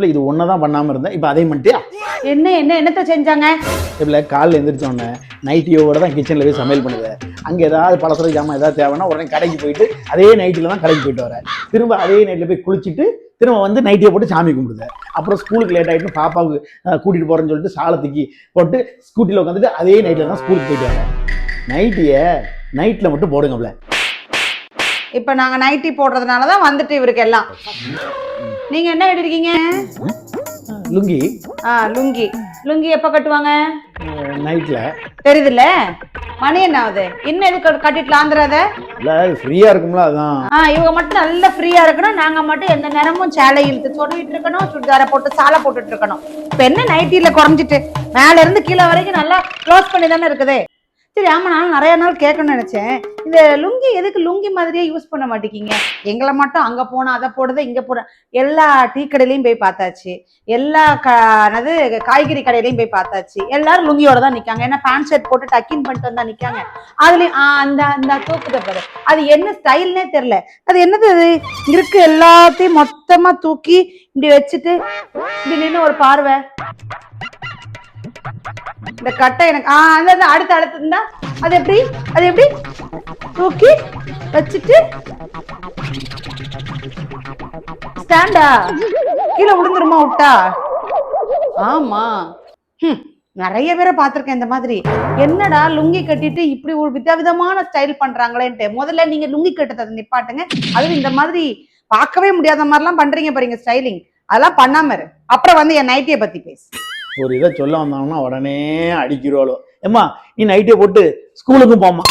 இல்லை இது ஒன்றை தான் பண்ணாமல் இருந்தேன். இப்போ அதே பண்ணிட்டியா? என்ன என்ன என்னத்த செஞ்சாங்க? இல்லை காலைல எந்திரிச்ச உடனே நைட்டியோட தான் கிச்சனில் போய் சமையல் பண்ணுவேன். அங்கே ஏதாவது பலசர ஜாமான் ஏதாவது தேவைன்னா உடனே கடைக்கு போயிட்டு அதே நைட்டில் தான் கடைக்கு போயிட்டு வரேன். திரும்ப அதே நைட்டில் போய் குளிச்சுட்டு திரும்ப வந்து நைட்டியை போட்டு சாமி கும்பிடுவேன். அப்புறம் ஸ்கூலுக்கு லேட் ஆகிட்டு பாப்பாவுக்கு அஹ், கூட்டிட்டு போறேன்னு சொல்லிட்டு சாலத்துக்கு போட்டு ஸ்கூட்டியில் உட்காந்துட்டு அதே நைட்டில் தான் ஸ்கூலுக்கு போயிட்டு வரேன். நைட்டியை நைட்டில் மட்டும் போடுங்கப்ல இப்ப நாங்க நைட்டி போடுறதுனால தான் வந்துட்டு இவருக்கு எல்லாம். நீங்க என்ன கட்டிருக்கீங்க லுங்கி. ஆ லுங்கி. லுங்கி எப்ப கட்டுவாங்க? நைட்டில் தெரியுதுல்ல மணி என்ன ஆகுது? இன்னும் எதுக்கு கட்டிட்டு லாந்துறாத? இல்லை ஃப்ரீயாக இருக்கும்ல அதான். ஆ இவங்க மட்டும் நல்ல ஃப்ரீயா இருக்கணும். நாங்க மட்டும் எந்த நேரமும் சேலை இழுத்து சொல்லிட்டு இருக்கணும். சுடிதாரை போட்டு சாலை போட்டுட்டு இருக்கணும். இப்ப என்ன நைட்டில குறைஞ்சிட்டு? மேல இருந்து கீழே வரைக்கும் நல்லா க்ளோஸ் பண்ணி தானே இருக்குது? சரி ஆமா நானும் நிறைய நாள் கேட்கணும்னு நினைச்சேன். இந்த லுங்கி எதுக்கு லுங்கி மாதிரியே யூஸ் பண்ண மாட்டேங்கிங்க எங்களை மட்டும் அங்க போனா அதை போடுறது இங்க போட எல்லா டீ கடையிலையும் போய் பார்த்தாச்சு. எல்லா க என்னது காய்கறி கடையிலயும் போய் பார்த்தாச்சு. எல்லாரும் லுங்கியோட தான் நிக்காங்க. ஏன்னா பேண்ட் ஷர்ட் போட்டு டக்கின் பண்ணிட்டு வந்தா நிக்காங்க. அதுலயும் ஆ, அந்த அந்த தூக்குத பாரு. அது என்ன ஸ்டைல்னே தெரியல. அது என்னது அது இருக்கு எல்லாத்தையும் மொத்தமா தூக்கி இப்படி வச்சுட்டு இப்படி நின்று ஒரு பார்வை. இந்த கட்டை எனக்கு ஆ அந்த அந்த அடுத்து அடுத்து இருந்தா அது எப்படி? அது எப்படி? தூக்கி வச்சுட்டு ஸ்டாண்டா கீழே விழுந்துருமா விட்டா? ஆமா. ஹம், நிறைய பேரை பார்த்திருக்கேன் இந்த மாதிரி. என்னடா லுங்கி கட்டிட்டு இப்படி ஒரு விதவிதமான ஸ்டைல் பண்றாங்களேன்ட்டு. முதல்ல நீங்க லுங்கி கட்டுறதை நிப்பாட்டுங்க. அதுவும் இந்த மாதிரி பார்க்கவே முடியாத மாதிரிலாம் பண்றீங்க பாருங்க ஸ்டைலிங் அதெல்லாம் பண்ணாம இரு. அப்புறம் வந்து என் நைட்டியை பத்தி பேசு. ஒரு இதை சொல்ல வந்தாங்கன்னா உடனே அடிக்கிறோளோ ஏம்மா நீ நைட்டே போட்டு ஸ்கூலுக்கும் போமா